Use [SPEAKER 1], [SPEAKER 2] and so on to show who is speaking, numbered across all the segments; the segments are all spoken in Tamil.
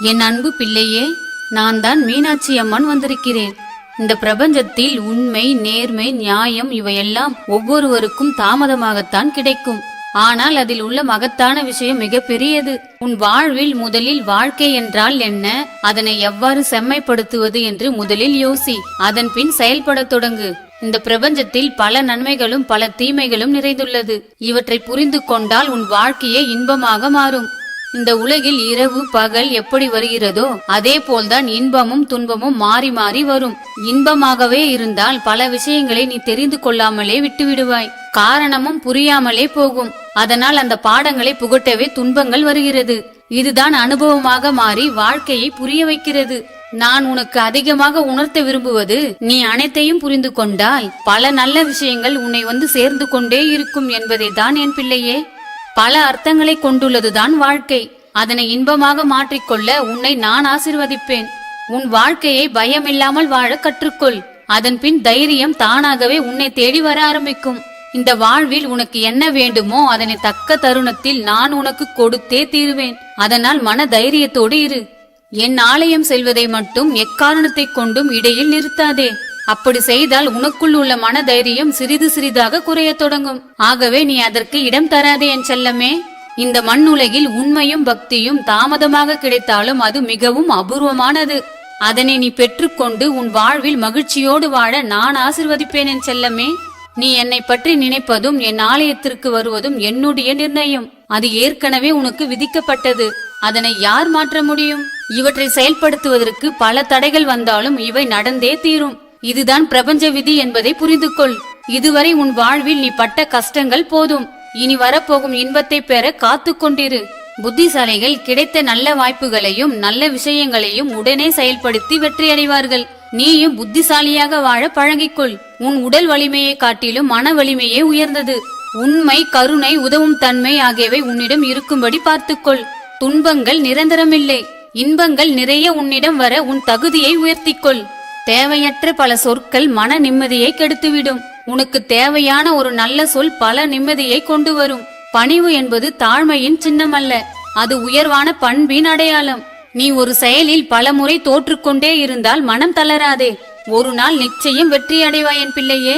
[SPEAKER 1] என் அன்பு பிள்ளையே நான் தான் மீனாட்சி அம்மன் வந்திருக்கிறேன். இந்த பிரபஞ்சத்தில் உண்மை நேர்மை நியாயம் இவையெல்லாம் ஒவ்வொருவருக்கும் தாமதமாகத்தான் கிடைக்கும். ஆனால் அதில் உள்ள மகத்தான விஷயம் மிகப்பெரியது. உன் வாழ்வில் முதலில் வாழ்க்கை என்றால் என்ன? அதனை எவ்வாறு செம்மைப்படுத்துவது என்று முதலில் யோசி. அதன் பின் செயல்படத் தொடங்கு. இந்த பிரபஞ்சத்தில் பல நன்மைகளும் பல தீமைகளும் நிறைந்துள்ளது. இவற்றை புரிந்து கொண்டால் உன் வாழ்க்கையே இன்பமாக மாறும். இந்த உலகில் இரவு பகல் எப்படி வருகிறதோ அதே போல்தான் இன்பமும் துன்பமும் மாறி மாறி வரும். இன்பமாகவே இருந்தால் பல விஷயங்களை நீ தெரிந்து கொள்ளாமலே விட்டுவிடுவாய். காரணமும் புரியாமலே போகும். அதனால் அந்த பாடங்களை புகட்டவே துன்பங்கள் வருகிறது. இதுதான் அனுபவமாக மாறி வாழ்க்கையை புரிய வைக்கிறது. நான் உனக்கு அதிகமாக உணர்த்த விரும்புவது நீ அனைத்தையும் புரிந்து கொண்டால் பல நல்ல விஷயங்கள் உன்னை வந்து சேர்ந்து கொண்டே இருக்கும் என்பதை தான் என் பிள்ளையே. பல அர்த்தங்களை கொண்டுள்ளதுதான் வாழ்க்கை. அதனை இன்பமாக மாற்றிக்கொள்ள உன்னை நான் ஆசிர்வதிப்பேன். உன் வாழ்க்கையை பயமில்லாமல் வாழ கற்றுக்கொள். அதன் பின் தைரியம் தானாகவே உன்னை தேடி வர ஆரம்பிக்கும். இந்த வாழ்வில் உனக்கு என்ன வேண்டுமோ அதனை தக்க தருணத்தில் நான் உனக்கு கொடுத்தே தீருவேன். அதனால் மன தைரியத்தோடு இரு. என் ஆலயம் செல்வதை மட்டும் எக்காரணத்தை கொண்டும் இடையில் நிறுத்தாதே. அப்படி செய்தால் உனக்குள் உள்ள மன தைரியம் சிறிது சிறிதாக குறைய தொடங்கும். ஆகவே நீ அதற்கு இடம் தராதே என் செல்லமே. இந்த மண்ணுலகில் உண்மையும் பக்தியும் தாமதமாக கிடைத்தாலும் அது மிகவும் அபூர்வமானது. அதனை நீ பெற்றுக்கொண்டு உன் வாழ்வில் மகிழ்ச்சியோடு வாழ நான் ஆசிர்வதிப்பேன் என் செல்லமே. நீ என்னை பற்றி நினைப்பதும் என் ஆலயத்திற்கு வருவதும் என்னுடைய நிர்ணயம். அது ஏற்கனவே உனக்கு விதிக்கப்பட்டது. அதனை யார் மாற்ற முடியும்? இவற்றை செயல்படுத்துவதற்கு பல தடைகள் வந்தாலும் இவை நடந்தே தீரும். இதுதான் பிரபஞ்ச விதி என்பதை புரிந்து கொள் இதுவரை உன் வாழ்வில் நீ பட்ட கஷ்டங்கள் போதும். இனி வரப்போகும் இன்பத்தை பெற காத்து கொண்டிரு. புத்திசாலிகள் கிடைத்த நல்ல வாய்ப்புகளையும் நல்ல விஷயங்களையும் உடனே செயல்படுத்தி வெற்றியடைவார்கள். நீயும் புத்திசாலியாக வாழ பழகிக்கொள். உன் உடல் வலிமையை காட்டிலும் மன வலிமையே உயர்ந்தது. உண்மை கருணை உதவும் தன்மை ஆகியவை உன்னிடம் இருக்கும்படி பார்த்துக்கொள். துன்பங்கள் நிரந்தரமில்லை. இன்பங்கள் நிறைய உன்னிடம் வர உன் தகுதியை உயர்த்திக்கொள். தேவையற்ற பல சொற்கள் மன நிம்மதியை கெடுத்துவிடும். உனக்கு தேவையான ஒரு நல்ல சொல் பல நிம்மதியை கொண்டு வரும் பணிவு என்பது தாழ்மையின் சின்னமல்ல. அது உயர்வான பண்பின் அடையாளம். நீ ஒரு செயலில் பல முறை தோற்றுக்கொண்டே இருந்தால் மனம் தளராதே. ஒரு நாள் நிச்சயம் வெற்றி அடைவாய் என் பிள்ளையே.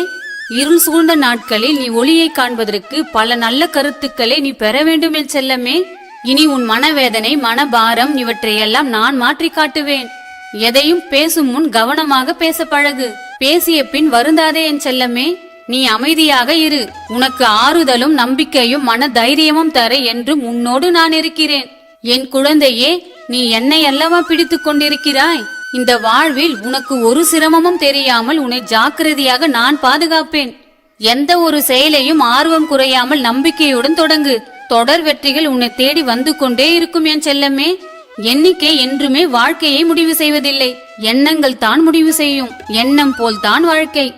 [SPEAKER 1] இருள் சூழ்ந்த நாட்களில் நீ ஒளியை காண்பதற்கு பல நல்ல கருத்துக்களை நீ பெற வேண்டும் என் செல்லமே. இனி உன் மனவேதனை மனபாரம் இவற்றையெல்லாம் நான் மாற்றி காட்டுவேன். எதையும் பேசும் முன் கவனமாக பேச பழகு பேசிய பின் வருந்தாதே என் செல்லமே நீ அமைதியாக இரு. உனக்கு ஆறுதலும் நம்பிக்கையும் மன தைரியமும் தர என்று உன்னோடு நான் இருக்கிறேன். என் குழந்தையே நீ என்னை அல்லவா பிடித்துக் கொண்டிருக்கிறாய்? இந்த வாழ்வில் உனக்கு ஒரு சிரமமும் தெரியாமல் உன்னை ஜாக்கிரதையாக நான் பாதுகாப்பேன். எந்த ஒரு செயலையும் ஆர்வம் குறையாமல் நம்பிக்கையுடன் தொடங்கு. தொடர் வெற்றிகள் உன்னை தேடி வந்து கொண்டே இருக்கும் என் செல்லமே. எண்ணிக்கை என்றுமே வாழ்க்கையை முடிவு செய்வதில்லை. எண்ணங்கள் தான் முடிவு செய்யும். எண்ணம் போல்தான் வாழ்க்கை.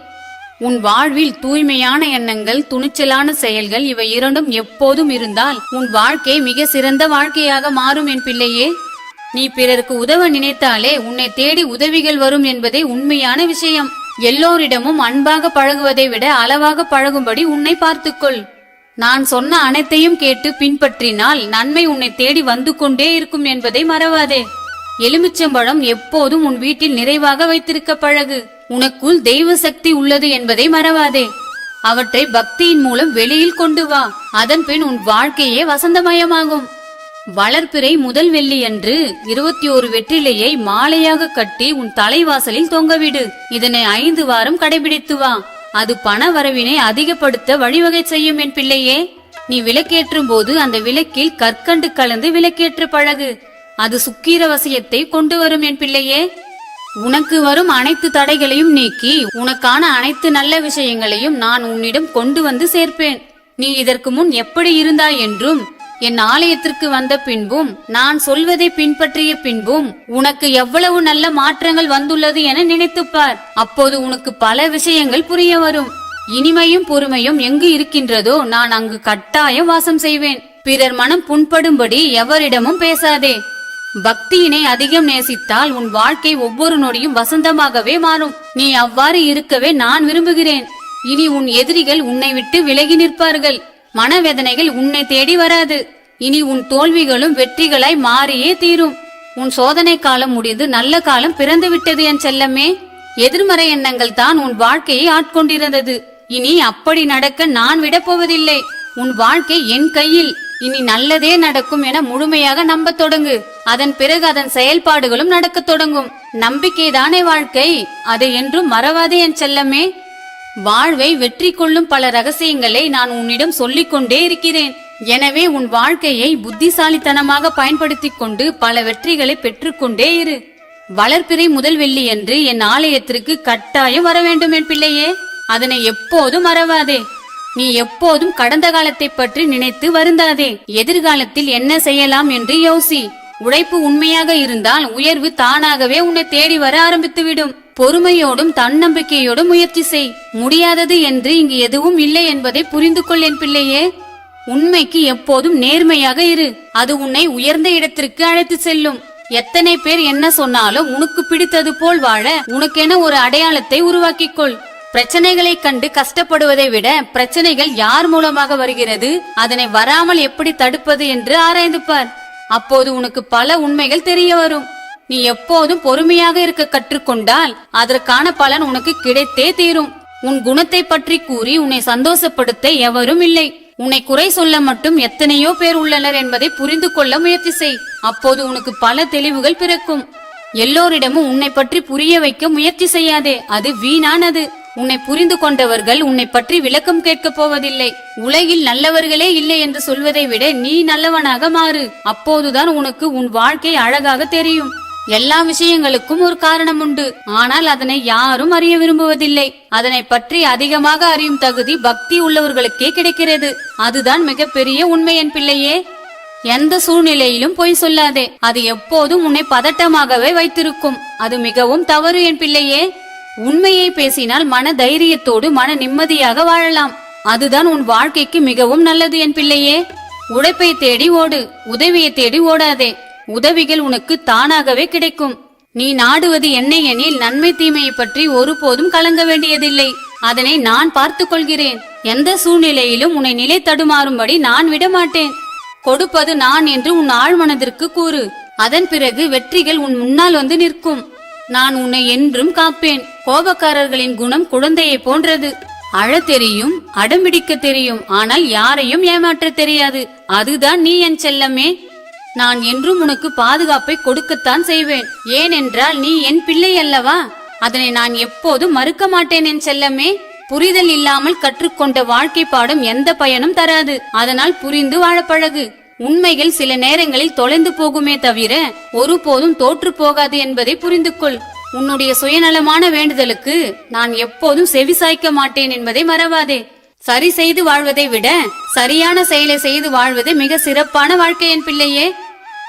[SPEAKER 1] உன் வாழ்வில் தூய்மையான எண்ணங்கள் துணிச்சலான செயல்கள் இவை இரண்டும் எப்போதும் இருந்தால் உன் வாழ்க்கை மிக சிறந்த வாழ்க்கையாக மாறும் என் பிள்ளையே. நீ பிறருக்கு உதவ நினைத்தாலே உன்னை தேடி உதவிகள் வரும் என்பதே உண்மையான விஷயம். எல்லோரிடமும் அன்பாக பழகுவதை விட அளவாக பழகும்படி உன்னை பார்த்துக்கொள். நான் சொன்ன அனைத்தையும் கேட்டு பின்பற்றினால் நன்மை உன்னை தேடி வந்து கொண்டே இருக்கும் என்பதை மறவாதே. எலுமிச்சம்பழம் எப்போதும் உன் வீட்டில் நிறைவாக வைத்திருக்க பழகு. உனக்குள் தெய்வ சக்தி உள்ளது என்பதை மறவாதே. அவற்றை பக்தியின் மூலம் வெளியில் கொண்டு வா. அதன் பின் உன் வாழ்க்கையே வசந்தமயமாகும். வளர்ப்பிறை முதல் வெள்ளியன்று இருபத்தி ஒரு வெற்றிலையை மாலையாக கட்டி உன் தலைவாசலில் தொங்கவிடு. இதனை ஐந்து வாரம் கடைபிடித்து வா. அது பண வரவினை அதிகப்படுத்த வழிவகை செய்யும் என் பிள்ளையே. நீ விளக்கேற்றும் போது அந்த விளக்கில் கற்கண்டு கலந்து விளக்கேற்று பழகு. அது சுக்கீரவசியத்தை கொண்டு வரும் என் பிள்ளையே. உனக்கு வரும் அனைத்து தடைகளையும் நீக்கி உனக்கான அனைத்து நல்ல விஷயங்களையும் நான் உன்னிடம் கொண்டு வந்து சேர்ப்பேன். நீ இதற்கு முன் எப்படி இருந்தாய் என்றும் என் ஆலயத்திற்கு வந்த பின்பும் நான் சொல்வதை பின்பற்றிய பின்பும் உனக்கு எவ்வளவு நல்ல மாற்றங்கள் வந்துள்ளது என நினைத்துப்பார். அப்போது உனக்கு பல விஷயங்கள் புரிய வரும். இனிமையும் பொறுமையும் எங்கு இருக்கின்றதோ நான் அங்கு கட்டாயம் வாசம் செய்வேன். பிறர் மனம் புண்படும்படி எவரிடமும் பேசாதே. பக்தியினை அதிகம் நேசித்தால் உன் வாழ்க்கை ஒவ்வொரு நொடியும் வசந்தமாகவே மாறும். நீ அவ்வாறு இருக்கவே நான் விரும்புகிறேன். இனி உன் எதிரிகள் உன்னை விட்டு விலகி நிற்பார்கள். மனவேதனைகள் உன்னை தேடி வராது. இனி உன் தோல்விகளும் வெற்றிகளாய் மாறியே தீரும். உன் சோதனை காலம் முடிந்து நல்ல காலம் பிறந்து விட்டது என் செல்லமே. எதிர்மறை எண்ணங்கள் தான் உன் வாழ்க்கையை ஆட்கொண்டிருந்தது. இனி அப்படி நடக்க நான் விடப்போவதில்லை உன் வாழ்க்கை என் கையில். இனி நல்லதே நடக்கும் என முழுமையாக நம்ப தொடங்கு. அதன் பிறகு அதன் செயல்பாடுகளும் நடக்கத் தொடங்கும். நம்பிக்கைதானே வாழ்க்கை? அதை என்றும் மறவாதே என் செல்லமே. வாழ்வை வெற்றி கொள்ளும் பல ரகசியங்களை நான் உன்னிடம் சொல்லிக் கொண்டே இருக்கிறேன். எனவே உன் வாழ்க்கையை புத்திசாலித்தனமாக பயன்படுத்திக் கொண்டு பல வெற்றிகளை பெற்றுக்கொண்டே இரு. வளர்ப்பிறை முதல் வெள்ளி என்று என் ஆலயத்திற்கு கட்டாயம் வர வேண்டும் என் பிள்ளையே. அதனை எப்போதும் மறவாதே. நீ எப்போதும் கடந்த காலத்தை பற்றி நினைத்து வருந்தாதே. எதிர்காலத்தில் என்ன செய்யலாம் என்று யோசி. உழைப்பு உண்மையாக இருந்தால் உயர்வு தானாகவே உன்னை தேடி வர ஆரம்பித்துவிடும். பொறுமையோடும் தன்னம்பிக்கையோடும் முயற்சி செய். முடியாதது என்று இங்கு எதுவும் இல்லை என்பதை புரிந்து கொள் என் பிள்ளையே. உண்மைக்கு எப்போதும் நேர்மையாக இரு. அது உன்னை உயர்ந்த இடத்திற்கு அழைத்து செல்லும். எத்தனை பேர் என்ன சொன்னாலும் உனக்கு பிடித்தது போல் வாழ உனக்கென ஒரு அடையாளத்தை உருவாக்கிக்கொள் பிரச்சனைகளை கண்டு கஷ்டப்படுவதை விட பிரச்சனைகள் யார் மூலமாக வருகிறது? அதனை வராமல் எப்படி தடுப்பது என்று ஆராய்ந்து பார். அப்போது உனக்கு பல உண்மைகள் தெரிய வரும். நீ எப்போதும் பொறுமையாக இருக்க கற்றுக்கொண்டால் அதற்கான பலன் உனக்கு கிடைத்தே தீரும். உன் குணத்தை பற்றி கூறி உன்னை சந்தோஷப்படுத்த எவரும் இல்லை. உன்னை குறை சொல்ல மட்டும் எத்தனையோ பேர் உள்ளனர் என்பதை புரிந்து கொள்ள முயற்சி செய். அப்போது உனக்கு பல தெளிவுகள் பிறக்கும். எல்லோரிடமும் உன்னை பற்றி புரிய வைக்க முயற்சி செய்யாதே. அது வீணானது. உன்னை புரிந்து கொண்டவர்கள் உன்னை பற்றி விளக்கம் கேட்கப் போவதில்லை. உலகில் நல்லவர்களே இல்லை என்று சொல்வதை விட நீ நல்லவனாக மாறு. அப்போதுதான் உனக்கு உன் வாழ்க்கை அழகாக தெரியும். எல்லா விஷயங்களுக்கும் ஒரு காரணம் உண்டு. ஆனால் அதனை யாரும் அறிய விரும்புவதில்லை. அதனை பற்றி அதிகமாக அறியும் தகுதி பக்தி உள்ளவர்களுக்கே கிடைக்கிறது. அதுதான் மிகப்பெரிய உண்மை என் பிள்ளையே. எந்த சூழ்நிலையிலும் பொய் சொல்லாதே. அது எப்போதும் உன்னை பதட்டமாகவே வைத்திருக்கும். அது மிகவும் தவறு என் பிள்ளையே. உண்மையை பேசினால் மன தைரியத்தோடு மன நிம்மதியாக வாழலாம். அதுதான் உன் வாழ்க்கைக்கு மிகவும் நல்லது என் பிள்ளையே. உழைப்பை தேடி ஓடு. உதவியை தேடி ஓடாதே. உதவிகள் உனக்கு தானாகவே கிடைக்கும். நீ நாடுவது என்னை எனில் நன்மை தீமையை பற்றி ஒருபோதும் கலங்க வேண்டியதில்லை. அதனை நான் பார்த்துக் கொள்கிறேன். எந்த சூழ்நிலையிலும் உன்னை நிலை தடுமாறும்படி நான் விடமாட்டேன். கொடுப்பது நான் என்று உன் ஆழ்மனதிற்கு கூறு. அதன் பிறகு வெற்றிகள் உன் முன்னால் வந்து நிற்கும். நான் உன்னை என்றும் காப்பேன். கோபக்காரர்களின் குணம் குழந்தையை போன்றது. அழ தெரியும் அடம்பிடிக்க தெரியும். ஆனால் யாரையும் ஏமாற்ற தெரியாது. அதுதான் நீ என் செல்லமே. நான் என்றும் உனக்கு பாதுகாப்பை கொடுக்கத்தான் செய்வேன். ஏனென்றால் நீ என் பிள்ளை அல்லவா? அதனை நான் எப்போதும் மறுக்க மாட்டேன் என் செல்லமே. புரிதல் இல்லாமல் கற்றுக்கொண்ட வாழ்க்கை பாடம் எந்த பயனும் தராது. அதனால் புரிந்து வாழ பழகு. உண்மைகள் சில நேரங்களில் தொலைந்து போகுமே தவிர ஒருபோதும் தோற்று போகாது என்பதை புரிந்து கொள் உன்னுடைய சுயநலமான வேண்டுதலுக்கு நான் எப்போதும் செவிசாய்க்க மாட்டேன் என்பதை மறவாதே. சரி செய்து வாழ்வதை விட சரியான செயலை செய்து வாழ்வது மிக சிறப்பான வாழ்க்கை என் பிள்ளையே.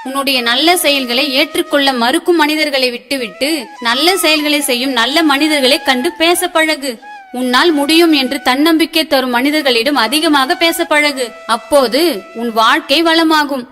[SPEAKER 1] உன்னுடைய நல்ல செயல்களை ஏற்றுக்கொள்ள மறுக்கும் மனிதர்களை விட்டுவிட்டு நல்ல செயல்களை செய்யும் நல்ல மனிதர்களை கண்டு பேச பழகு. உன்னால் முடியும் என்று தன்னம்பிக்கை தரும் மனிதர்களிடம் அதிகமாக பேச பழகு. அப்போது உன் வாழ்க்கை வளமாகும்.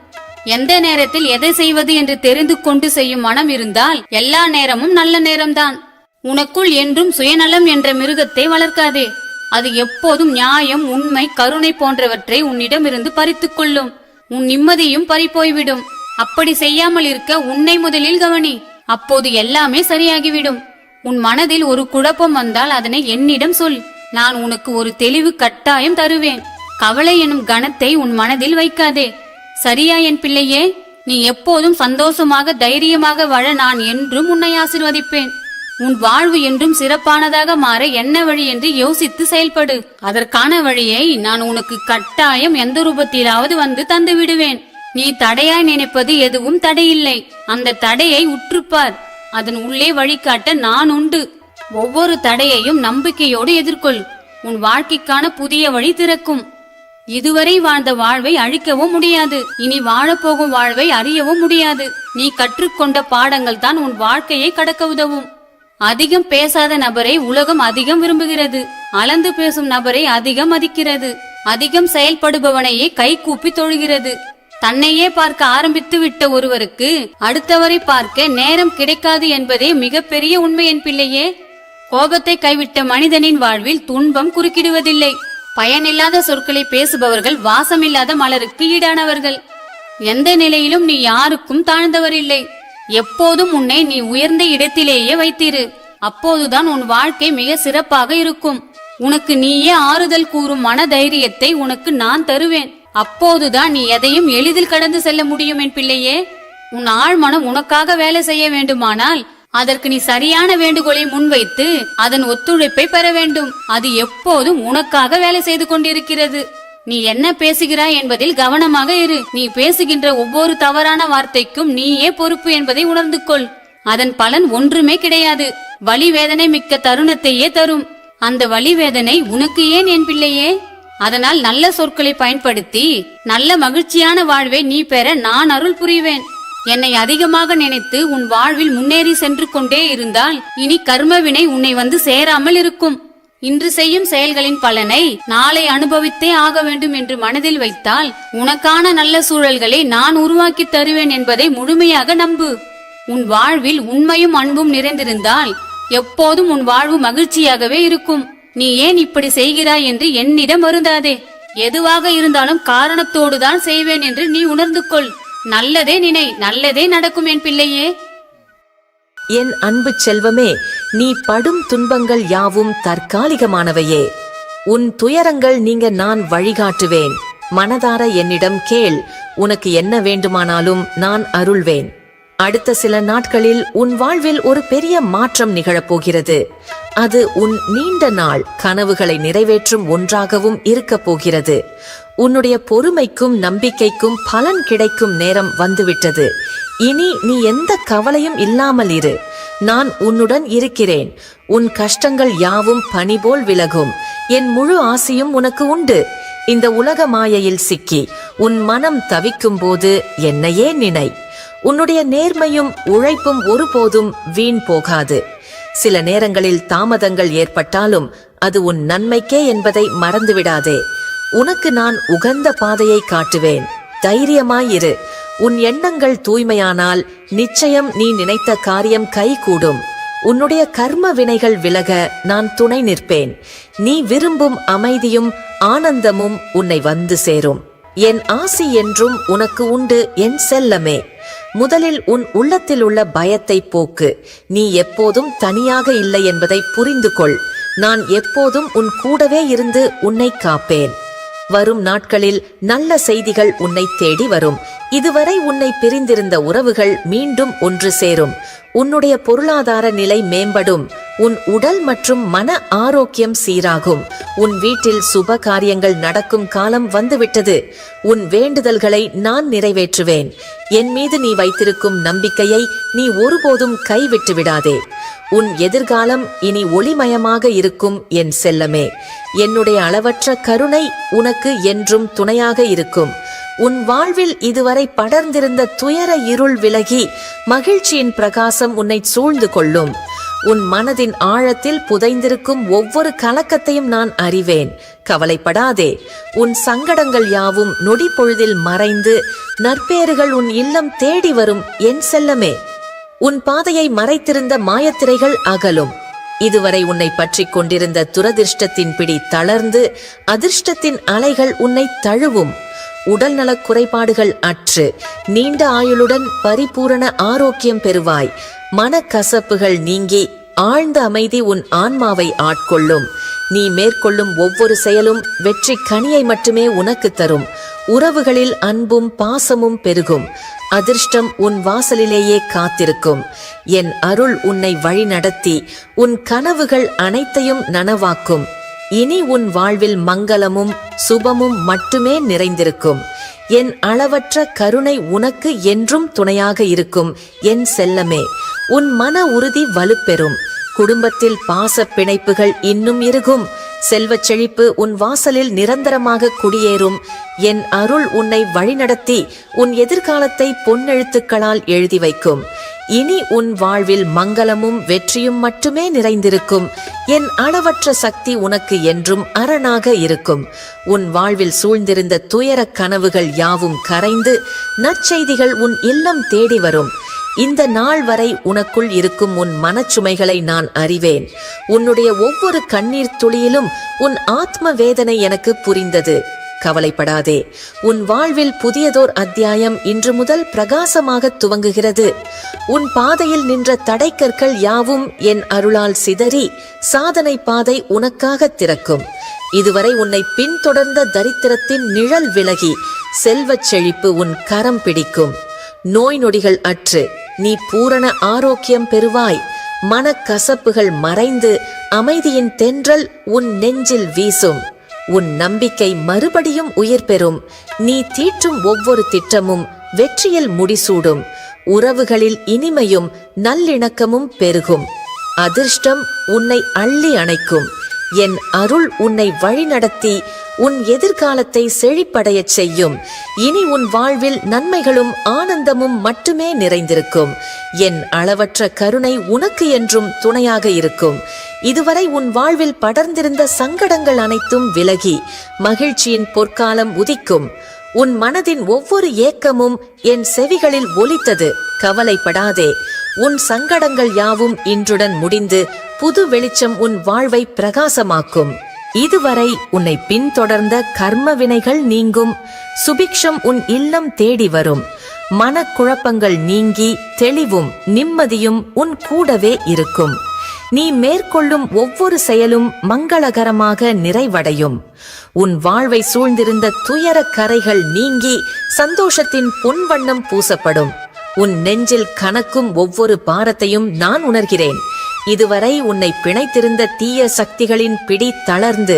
[SPEAKER 1] எந்த நேரத்தில் எதை செய்வது என்று தெரிந்து கொண்டு செய்யும் மனம் இருந்தால் எல்லா நேரமும் நல்ல நேரம்தான். உனக்குள் என்றும் சுயநலம் என்ற மிருகத்தை வளர்க்காதே. அது எப்போதும் நியாயம் உண்மை கருணை போன்றவற்றை உன்னிடமிருந்து பறித்துக் கொள்ளும். உன் நிம்மதியும் பறிப்போய்விடும். அப்படி செய்யாமல் இருக்க உன்னை முதலில் கவனி. அப்போது எல்லாமே சரியாகிவிடும். உன் மனதில் ஒரு குழப்பம் வந்தால் அதனை என்னிடம் சொல். நான் உனக்கு ஒரு தெளிவு கட்டாயம் தருவேன். கவலை எனும் கணத்தை உன் மனதில் வைக்காதே. சரியா என் பிள்ளையே? நீ எப்போதும் சந்தோஷமாக தைரியமாக வாழ நான் என்றும் உன்னை ஆசிர்வதிப்பேன். உன் வாழ்வு என்றும் சிறப்பானதாக மாற என்ன வழி என்று யோசித்து செயல்படு. அதற்கான வழியை நான் உனக்கு கட்டாயம் எந்த ரூபத்திலாவது வந்து தந்து விடுவேன். நீ தடையாய் நினைப்பது எதுவும் தடையில்லை. அந்த தடையை உற்றுப்பார். அதன் உள்ளே வழிகாட்ட நான் உண்டு. ஒவ்வொரு தடையையும் நம்பிக்கையோடு எதிர்கொள். உன் வாழ்க்கைக்கான புதிய வழி திறக்கும். இதுவரை வாழ்ந்த வாழ்வை அழிக்கவும் முடியாது. இனி வாழப்போகும் வாழ்வை அறியவும் முடியாது. நீ கற்றுக்கொண்ட பாடங்கள் தான் உன் வாழ்க்கையை கடக்க உதவும். அதிகம் பேசாத நபரை உலகம் அதிகம் விரும்புகிறது. அளந்து பேசும் நபரை அதிகம் மதிக்கிறது. அதிகம் செயல்படுபவனையே கை கூப்பி தொழுகிறது. தன்னையே பார்க்க ஆரம்பித்து விட்ட ஒருவருக்கு அடுத்தவரை பார்க்க நேரம் கிடைக்காது என்பதே மிகப்பெரிய உண்மை என் பிள்ளையே. கோபத்தை கைவிட்ட மனிதனின் வாழ்வில் துன்பம் குறுக்கிடுவதில்லை. பயனில்லாத சொற்களை பேசுபவர்கள் வாசமில்லாத மலருக்கு ஈடானவர்கள். எந்த நிலையிலும் நீ யாருக்கும் தாழ்ந்தவர் இல்லை எப்போதும் உன்னை நீ உயர்ந்த இடத்திலேயே வைத்திரு. அப்போதுதான் உன் வாழ்க்கை மிக சிறப்பாக இருக்கும். உனக்கு நீயே ஆறுதல் கூறும் மன தைரியத்தை உனக்கு நான் தருவேன். அப்போதுதான் நீ எதையும் எளிதில் கடந்து செல்ல முடியும் என் பிள்ளையே. உன் ஆழ்மனம் உனக்காக வேலை செய்ய வேண்டுமானால் அதற்கு நீ சரியான வேண்டுகோளை முன்வைத்து அதன் ஒத்துழைப்பை பெற வேண்டும். அது எப்போதும் உனக்காக வேலை செய்து கொண்டிருக்கிறது. நீ என்ன பேசுகிறாய் என்பதில் கவனமாக இரு. நீ பேசுகின்ற ஒவ்வொரு தவறான வார்த்தைக்கும் நீயே பொறுப்பு என்பதை உணர்ந்து கொள். அதன் பலன் ஒன்றுமே கிடையாது. வலி வேதனை மிக்க தருணத்தையே தரும். அந்த வலி வேதனை உனக்கு ஏன் என் பிள்ளையே? அதனால் நல்ல சொற்களை பயன்படுத்தி நல்ல மகிழ்ச்சியான வாழ்வை நீ பெற நான் அருள் புரிவேன். என்னை அதிகமாக நினைத்து உன் வாழ்வில் முன்னேறி சென்று கொண்டே இருந்தால் இனி கர்மவினை உன்னை வந்து சேராமல் இருக்கும். இன்று செய்யும் செயல்களின் பலனை நாளை அனுபவித்தே ஆக வேண்டும் என்று மனதில் வைத்தால் உனக்கான நல்ல சூழல்களை நான் உருவாக்கி தருவேன் என்பதை முழுமையாக நம்பு. உன் வாழ்வில் உண்மையும் அன்பும் நிறைந்திருந்தால் எப்போதும் உன் வாழ்வு மகிழ்ச்சியாகவே இருக்கும். நீ ஏன் இப்படி செய்கிறாய் என்று என்னிடம் வருந்தாதே. எதுவாக இருந்தாலும் காரணத்தோடுதான் செய்வேன் என்று நீ உணர்ந்து கொள் நல்லதே நினை நல்லதே நடக்கும் என் பிள்ளையே.
[SPEAKER 2] என் அன்பு செல்வமே நீ படும் துன்பங்கள் யாவும் தற்காலிகமானவையே. உன் துயரங்கள் நீங்க நான் வழிகாட்டுவேன். மனதார என்னிடம் கேள். உனக்கு என்ன வேண்டுமானாலும் நான் அருள்வேன். அடுத்த சில நாட்களில் உன் வாழ்வில் ஒரு பெரிய மாற்றம் நிகழப்போகிறது. அது உன் நீண்ட நாள் கனவுகளை நிறைவேற்றும் ஒன்றாகவும் இருக்கப் போகிறது. உன்னுடைய பொறுமைக்கும் நம்பிக்கைக்கும் பலன் கிடைக்கும் நேரம் வந்துவிட்டது. இனி நீ எந்த கவலையும் இல்லாமல் இரு. நான் உன்னுடன் இருக்கிறேன். உன் கஷ்டங்கள் யாவும் பனி போல் விலகும். என் முழு ஆசையும் உனக்கு உண்டு. இந்த உலக மாயையில் சிக்கி உன் மனம் தவிக்கும் போது என்னையே நினை. உன்னுடைய நேர்மையும் உழைப்பும் ஒருபோதும் வீண் போகாது. சில நேரங்களில் தாமதங்கள் ஏற்பட்டாலும் அது உன் நன்மைக்கே என்பதை மறந்துவிடாதே. உனக்கு நான் உகந்த பாதையை காட்டுவேன். தைரியமாயிரு. உன் எண்ணங்கள் தூய்மையானால் நிச்சயம் நீ நினைத்த காரியம் கைகூடும். உன்னுடைய கர்ம வினைகள் விலக நான் துணை நிற்பேன். நீ விரும்பும் அமைதியும் ஆனந்தமும் உன்னை வந்து சேரும். என் ஆசி என்றும் உனக்கு உண்டு என் செல்லமே. முதலில் உன் உள்ளத்தில் உள்ள பயத்தை போக்கு. நீ எப்போதும் தனியாக இல்லை என்பதை புரிந்து கொள் நான் எப்போதும் உன் கூடவே இருந்து உன்னை காப்பேன். வரும் நாட்களில் நல்ல செய்திகள் உன்னை தேடி வரும். இதுவரை உன்னை பிரிந்திருந்த உறவுகள் மீண்டும் ஒன்று சேரும். உன்னுடைய பொருளாதார நிலை மேம்படும். உன் உடல் மற்றும் மன ஆரோக்கியம் சீராகும். உன் வீட்டில் சுப காரியங்கள் நடக்கும் காலம் வந்துவிட்டது. உன் வேண்டுதல்களை நான் நிறைவேற்றுவேன். என் மீது நீ வைத்திருக்கும் நம்பிக்கையை நீ ஒருபோதும் கைவிட்டு விடாதே உன் எதிர்காலம் இனி ஒளிமயமாக இருக்கும் என் செல்லமே. என்னுடைய அளவற்ற கருணை உனக்கு என்றும் துணையாக இருக்கும். உன் வாழ்வில் இதுவரை படர்ந்திருந்த துயர இருள் விலகி மகிழ்ச்சியின் பிரகாசம் உன்னை சூழ்ந்து கொள்ளும். உன் மனதின் ஆழத்தில் புதைந்திருக்கும் ஒவ்வொரு கலக்கத்தையும் நான் அறிவேன். கவலைப்படாதே. உன் சங்கடங்கள் யாவும் நொடி பொழுதில் மறைந்து நற்பேறுகள் உன் இல்லம் தேடி வரும் என் செல்லமே. உன் பாதையை மறைத்திருந்த மாயத்திரைகள் அகலும். இதுவரை உன்னை பற்றி கொண்டிருந்த துரதிர்ஷ்டத்தின் பிடி தளர்ந்து அதிர்ஷ்டத்தின் அலைகள் உன்னை தழுவும். உடல்நலக் குறைபாடுகள் அற்று நீண்ட ஆயுளுடன் பரிபூரண ஆரோக்கியம் பெறுவாய். மனக்கசப்புகள் நீங்கி ஆழ்ந்த அமைதி உன் ஆன்மாவை ஆட்கொள்ளும். நீ மேற்கொள்ளும் ஒவ்வொரு செயலும் வெற்றி கனியை மட்டுமே உனக்கு தரும். உறவுகளில் அன்பும் பாசமும் பெருகும். அதிர்ஷ்டம் உன் வாசலிலேயே காத்திருக்கும். என் அருள் உன்னை வழிநடத்தி உன் கனவுகள் அனைத்தையும் நனவாக்கும். இனி உன் வாழ்வில் மங்களமும் சுபமும் மட்டுமே நிறைந்திருக்கும். என் அளவற்ற கருணை உனக்கு என்றும் துணையாக இருக்கும் என் செல்லமே. உன் மன உறுதி வலுப்பெறும். குடும்பத்தில் பாச பிணைப்புகள் இன்னும் இருக்கும். செல்வச் செழிப்பு உன் வாசலில் நிரந்தரமாக குடியேறும். என் அருள் உன்னை வழிநடத்தி உன் எதிர்காலத்தை பொன்னெழுத்துக்களால் எழுதி வைக்கும். இனி உன் வாழ்வில் மங்களமும் வெற்றியும் மட்டுமே நிறைந்திருக்கும். என் அளவற்ற சக்தி உனக்கு என்றும் அரணாக இருக்கும். உன் வாழ்வில் சூழ்ந்திருந்த துயரக் கனவுகள் யாவும் கரைந்து நற்செய்திகள் உன் இல்லம் தேடி வரும். இந்த நாள் வரை உனக்குள் இருக்கும் உன் மனச்சுமைகளை நான் அறிவேன். உன்னுடைய ஒவ்வொரு கண்ணீர் துளியிலும் உன் ஆத்ம வேதனை எனக்கு புரிந்தது. கவலைப்படாதே. உன் வாழ்வில் புதியதோர் அத்தியாயம் இன்று முதல் பிரகாசமாக துவங்குகிறது. உன் பாதையில் நின்ற தடைக்கற்கள் யாவும் என் அருளால் சிதறி சாதனை பாதை உனக்காக திறக்கும். இதுவரை உன்னை பின்தொடர்ந்த தரித்திரத்தின் நிழல் விலகி செல்வச் செழிப்பு உன் கரம் பிடிக்கும். நோய் நொடிகள் அற்று. நீ பூரண ஆரோக்கியம் பெறுவாய். மனக்கசப்புகள் மறைந்து அமைதியின் தென்றல் உன் நெஞ்சில் வீசும். உன் நம்பிக்கை மறுபடியும் உயிர் பெறும். நீ தீற்றும் ஒவ்வொரு திட்டமும் வெற்றியில் முடிசூடும். உறவுகளில் இனிமையும் நல்லிணக்கமும் பெருகும். அதிர்ஷ்டம் உன்னை அள்ளி அணைக்கும். என் அருள் உன்னை வழிநடத்தி உன் எதிர்காலத்தை செழிப்படையச் செய்யும். இனி உன் வாழ்வில் நன்மைகளும் ஆனந்தமும் மட்டுமே நிறைந்திருக்கும். என் அளவற்ற கருணை உனக்கு என்றும் துணையாக இருக்கும். இதுவரை உன் வாழ்வில் படர்ந்திருந்த சங்கடங்கள் அனைத்தும் விலகி மகிழ்ச்சியின் பொற்காலம் உதிக்கும். உன் மனதின் ஒவ்வொரு ஏக்கமும் என் செவிகளில் ஒலித்தது. கவலைப்படாதே உன் சங்கடங்கள் யாவும் இன்றுடன் முடிந்து புது வெளிச்சம் உன் வாழ்வை பிரகாசமாக்கும். இதுவரை உன்னை பின்தொடர்ந்த கர்ம வினைகள் நீங்கும். சுபிக்ஷம் உன் இல்லம் தேடி வரும். மனக்குழப்பங்கள் நீங்கி தெளிவும் நிம்மதியும் உன் கூடவே இருக்கும். நீ மேற்கொள்ளும் ஒவ்வொரு செயலும் மங்களகரமாக நிறைவடையும். உன் வாழ்வை சூழ்ந்திருந்த துயர கரைகள் நீங்கி சந்தோஷத்தின் பொன்வண்ணம் பூசப்படும். உன் நெஞ்சில் கனக்கும் ஒவ்வொரு பாரத்தையும் நான் உணர்கிறேன். இதுவரை உன்னை பிணைத்திருந்த தீய சக்திகளின் பிடி தளர்ந்து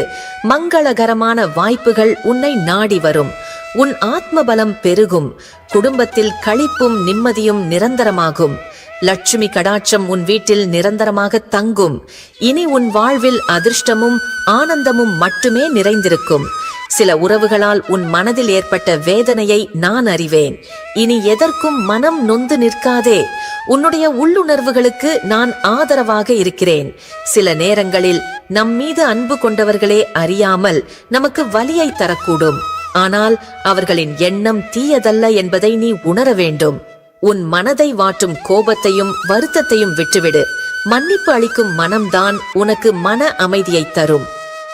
[SPEAKER 2] மங்களகரமான வாய்ப்புகள் உன்னை நாடி வரும். உன் ஆத்மபலம் பெருகும். குடும்பத்தில் களிப்பும் நிம்மதியும் நிரந்தரமாகும். லட்சுமி கடாட்சம் உன் வீட்டில் நிரந்தரமாக தங்கும். இனி உன் வாழ்வில் அதிர்ஷ்டமும் ஆனந்தமும் மட்டுமே நிறைந்திருக்கும். சில உறவுகளால் உன் மனதில் ஏற்பட்ட வேதனையை நான் அறிவேன். இனி எதற்கும் மனம் நொந்து நிற்காதே. உன்னுடைய உள்ளுணர்வுகளுக்கு நான் ஆதரவாக இருக்கிறேன். சில நேரங்களில் நம் மீது அன்பு கொண்டவர்களே அறியாமல் நமக்கு வலியை தரக்கூடும். ஆனால் அவர்களின் எண்ணம் தீயதல்ல என்பதை நீ உணர வேண்டும். உன் மனதை வாட்டும் கோபத்தையும் வருத்தத்தையும் விட்டுவிடு. மன்னிப்பு அளிக்கும் மனம்தான் உனக்கு மன அமைதியை தரும்.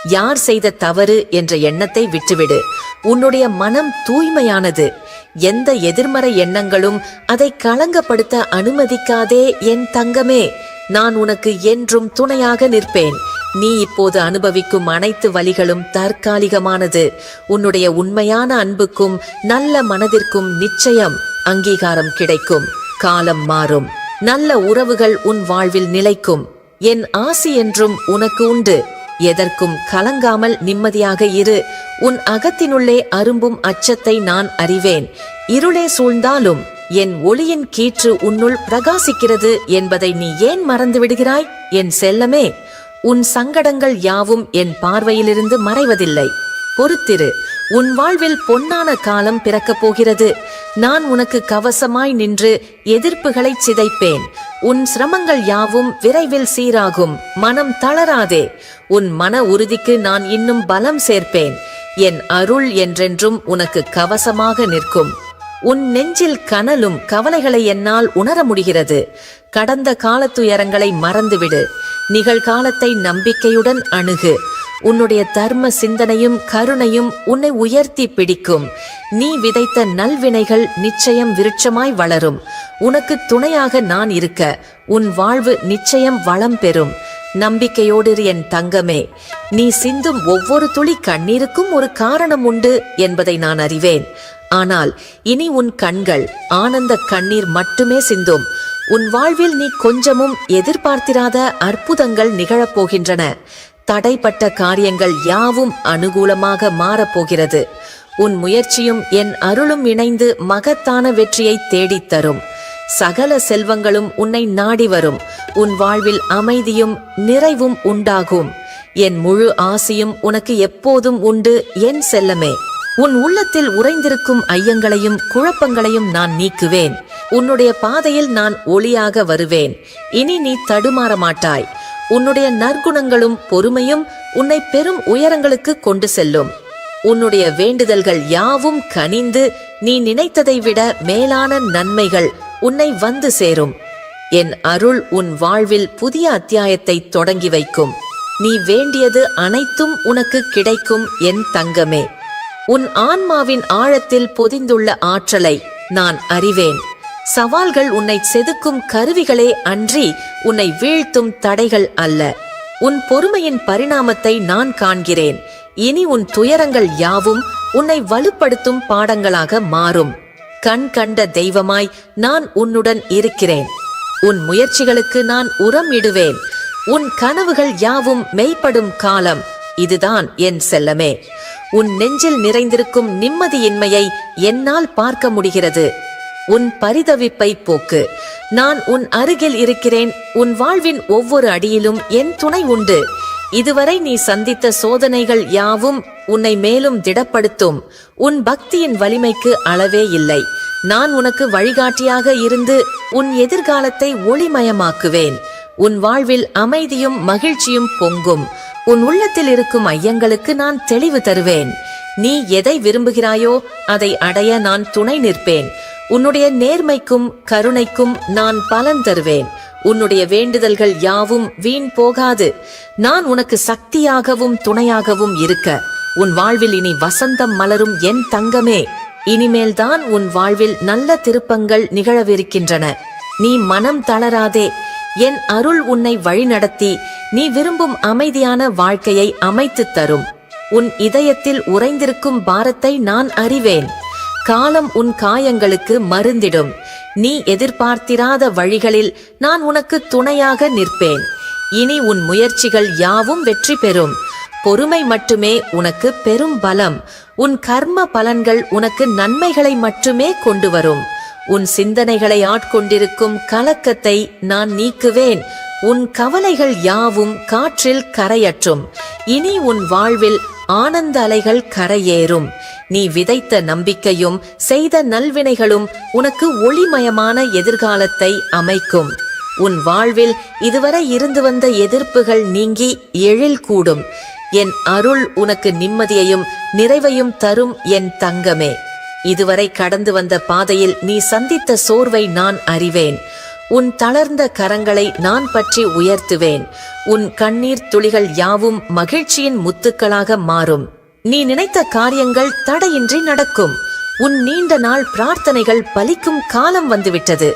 [SPEAKER 2] யார் செய்த தவறு என்ற எண்ணத்தை விட்டுவிடு. உன்னுடைய மனம் தூய்மையானது. எந்த எதிர்மறை எண்ணங்களும் அதை களங்கப்படுத்த அனுமதிக்காதே என் தங்கமே. நான் உனக்கு என்றும் துணையாக நிற்பேன். நீ இப்போது அனுபவிக்கும் அனைத்து வழிகளும் தற்காலிகமானது. உன்னுடைய உண்மையான அன்புக்கும் நல்ல மனதிற்கும் நிச்சயம் அங்கீகாரம் கிடைக்கும். காலம் மாறும். நல்ல உறவுகள் உன் வாழ்வில் நிலைக்கும். என் ஆசி என்றும் உனக்கு உண்டு. எதற்கும் கலங்காமல் நிம்மதியாக இரு. உன் அகத்தினுள்ளே அரும்பும் அச்சத்தை நான் அறிவேன். இருளே சூழ்ந்தாலும் என் ஒளியின் கீற்று உன்னுள் பிரகாசிக்கிறது என்பதை நீ ஏன் மறந்து விடுகிறாய்? என் செல்லமே உன் சங்கடங்கள் யாவும் என் பார்வையிலிருந்து மறைவதில்லை. பொறுத்திரு. உன் வாழ்வில் பொன்னான காலம் பிறக்கப் போகிறது. நான் உனக்கு கவசமாய் நின்று எதிர்ப்புகளை சிதைப்பேன். உன் சிரமங்கள் யாவும் விரைவில் சீராகும். மனம் தளராதே. உன் மன உறுதிக்கு நான் இன்னும் பலம் சேர்ப்பேன். என் அருள் என்றென்றும் உனக்கு கவசமாக நிற்கும். உன் நெஞ்சில் கனலும் கவலைகளை என்னால் உணர முடிகிறது. கடந்த காலத்துயரங்களை மறந்துவிடு. நிகழ்காலத்தை நம்பிக்கையுடன் அணுகு. உன்னுடைய தர்ம சிந்தனையும் கருணையும் உன்னை உயர்த்தி பிடிக்கும். நீ விதைத்த நல்வினைகள் நிச்சயம் விருட்சமாய் வளரும். உனக்கு துணையாக நான் இருக்க. உன் வாழ்வு நிச்சயம் வளம் பெறும். நம்பிக்கையோடு என் தங்கமே. நீ சிந்தும் ஒவ்வொரு துளி கண்ணீருக்கும் ஒரு காரணம் உண்டு என்பதை நான் அறிவேன். ஆனால் இனி உன் கண்கள் ஆனந்த கண்ணீர் மட்டுமே சிந்தும். உன் வாழ்வில் நீ கொஞ்சமும் எதிர்பார்த்திராத அற்புதங்கள் நிகழப்போகின்றன. தடைப்பட்ட காரியங்கள் யாவும் அனுகூலமாக மாறப்போகிறது. உன் முயற்சியும் என் அருளும் இணைந்து மகத்தான வெற்றியை தேடித் தரும். சகல செல்வங்களும் உன்னை நாடி வரும். உன் வாழ்வில் அமைதியும் நிறைவும் உண்டாகும். என் முழு ஆசையும் உனக்கு எப்போதும் உண்டு. என் செல்லமே. உன் உள்ளத்தில் உறைந்திருக்கும் ஐயங்களையும் குழப்பங்களையும் நான் நீக்குவேன். உன்னுடைய பாதையில் நான் ஒளியாக வருவேன். இனி நீ தடுமாற மாட்டாய். உன்னுடைய நற்குணங்களும் பொறுமையும் உன்னை பெரும் உயரங்களுக்கு கொண்டு செல்லும். உன்னுடைய வேண்டுதல்கள் யாவும் கனிந்து நீ நினைத்ததை விட மேலான நன்மைகள் உன்னை வந்து சேரும். என் அருள் உன் வாழ்வில் புதிய அத்தியாயத்தை தொடங்கி வைக்கும். நீ வேண்டியது அனைத்தும் உனக்கு கிடைக்கும் என் தங்கமே. உன் ஆன்மாவின் ஆழத்தில் பொதிந்துள்ள ஆற்றலை நான் அறிவேன். சவால்கள் உன்னை செதுக்கும் கருவிகளே அன்றி உன்னை வீழ்த்தும் தடைகள் அல்ல. உன் பொறுமையின் பரிணாமத்தை நான் காண்கிறேன். இனி உன் துயரங்கள் யாவும் உன்னை வலுப்படுத்தும் பாடங்களாக மாறும். கண் கண்ட தெய்வமாய் நான் உன்னுடன் இருக்கிறேன். உன் முயற்சிகளுக்கு நான் உரம் இடுவேன். உன் கனவுகள் யாவும் மெய்ப்படும் காலம். இதுதான் என் செல்லமே. உன் நெஞ்சில் நிறைந்திருக்கும் நிம்மதியின்மையை என்னால் பார்க்க முடிகிறது. உன் பரிதவிப்பை போக்கு. நான் உன் அருகில் இருக்கிறேன். உன் வாழ்வின் ஒவ்வொரு அடியிலும் என் துணை உண்டு. இதுவரை நீ சந்தித்த சோதனைகள் யாவும் உன்னை மேலும் திடப்படுத்தும். உன் பக்தியின் வலிமைக்கு அளவே இல்லை. நான் உனக்கு வழிகாட்டியாக இருந்து உன் எதிர்காலத்தை ஒளிமயமாக்குவேன். உன் வாழ்வில் அமைதியும் மகிழ்ச்சியும் பொங்கும். உன் உள்ளத்தில் இருக்கும் ஐயங்களுக்கு நான் தெளிவு தருவேன். நீ எதை விரும்புகிறாயோ அதை அடைய நான் துணை நிற்பேன். உன்னுடைய நேர்மைக்கும் கருணைக்கும் நான் பலன் தருவேன். உன்னுடைய வேண்டுதல்கள் யாவும் வீண் போகாது. நான் உனக்கு சக்தியாகவும் துணையாகவும் இருக்க. உன் வாழ்வில் இனி வசந்தம் மலரும் என் தங்கமே. இனிமேல்தான் உன் வாழ்வில் நல்ல திருப்பங்கள் நிகழவிருக்கின்றன. நீ மனம் தளராதே. என் அருள் உன்னை வழிநடத்தி நீ விரும்பும் அமைதியான வாழ்க்கையை அமைத்துத் தரும். உன் இதயத்தில் உறைந்திருக்கும் பாரத்தை நான் அறிவேன். காலம் உன் காயங்களுக்கு மருந்திடும். நீ எதிர்பார்த்திராத வழிகளில் நான் உனக்கு துணையாக நிற்பேன். இனி உன் முயற்சிகள் யாவும் வெற்றி பெறும். பொறுமை மட்டுமே உனக்கு பெரும் பலம். உன் கர்ம பலன்கள் உனக்கு நன்மைகளை மட்டுமே கொண்டு வரும். உன் சிந்தனைகளை ஆட்கொண்டிருக்கும் கலக்கத்தை நான் நீக்குவேன். உன் கவலைகள் யாவும் காற்றில் கரையற்றும். இனி உன் வாழ்வில் ஆனந்த அலைகள் கரையேறும். நீ விதைத்த நம்பிக்கையும் செய்த நல்வினைகளும் உனக்கு ஒளிமயமான எதிர்காலத்தை அமைக்கும். உன் வாழ்வில் இதுவரை இருந்து வந்த எதிர்ப்புகள் நீங்கி எழில் கூடும். என் அருள் உனக்கு நிம்மதியையும் நிறைவையும் தரும் என் தங்கமே. இதுவரை கடந்து வந்த பாதையில் நீ சந்தித்த சோர்வை நான் அறிவேன். உன் தளர்ந்த கரங்களை நான் பற்றி உயர்த்துவேன். உன் கண்ணீர் துளிகள் யாவும் மகிழ்ச்சியின் முத்துக்களாக மாறும். நீ நினைத்த காரியங்கள் தடையின்றி நடக்கும். உன் நீண்ட நாள் பிரார்த்தனைகள் பலிக்கும் காலம் வந்துவிட்டது.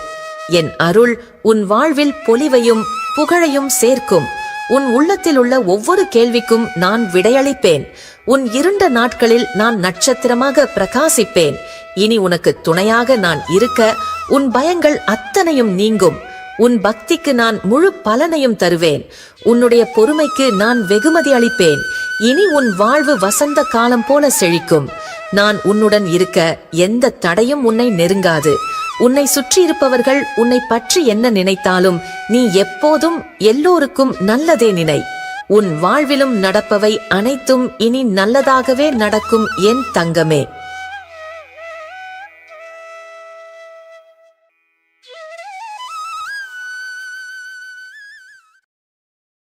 [SPEAKER 2] என் அருள் உன் வாழ்வில் பொலிவையும் புகழையும் சேர்க்கும். உன் உள்ளத்தில் உள்ள ஒவ்வொரு கேள்விக்கும் நான் விடையளிப்பேன். உன் இருண்ட நாட்களில் நான் நட்சத்திரமாக பிரகாசிப்பேன். இனி உனக்கு துணையாக நான் இருக்க உன் பயங்கள் அத்தனையும் நீங்கும். உன் பக்திக்கு நான் முழு பலனையும் தருவேன். உன்னுடைய பொறுமைக்கு நான் வெகுமதி அளிப்பேன். இனி உன் வாழ்வு வசந்த காலம் போல செழிக்கும். நான் உன்னுடன் இருக்க எந்த தடையும் உன்னை நெருங்காது. உன்னை சுற்றியிருப்பவர்கள் உன்னை பற்றி என்ன நினைத்தாலும் நீ எப்போதும் எல்லோருக்கும் நல்லதே நினை. உன் வாழ்விலும் நடப்பவை அனைத்தும் இனி நல்லதாகவே நடக்கும் என் தங்கமே.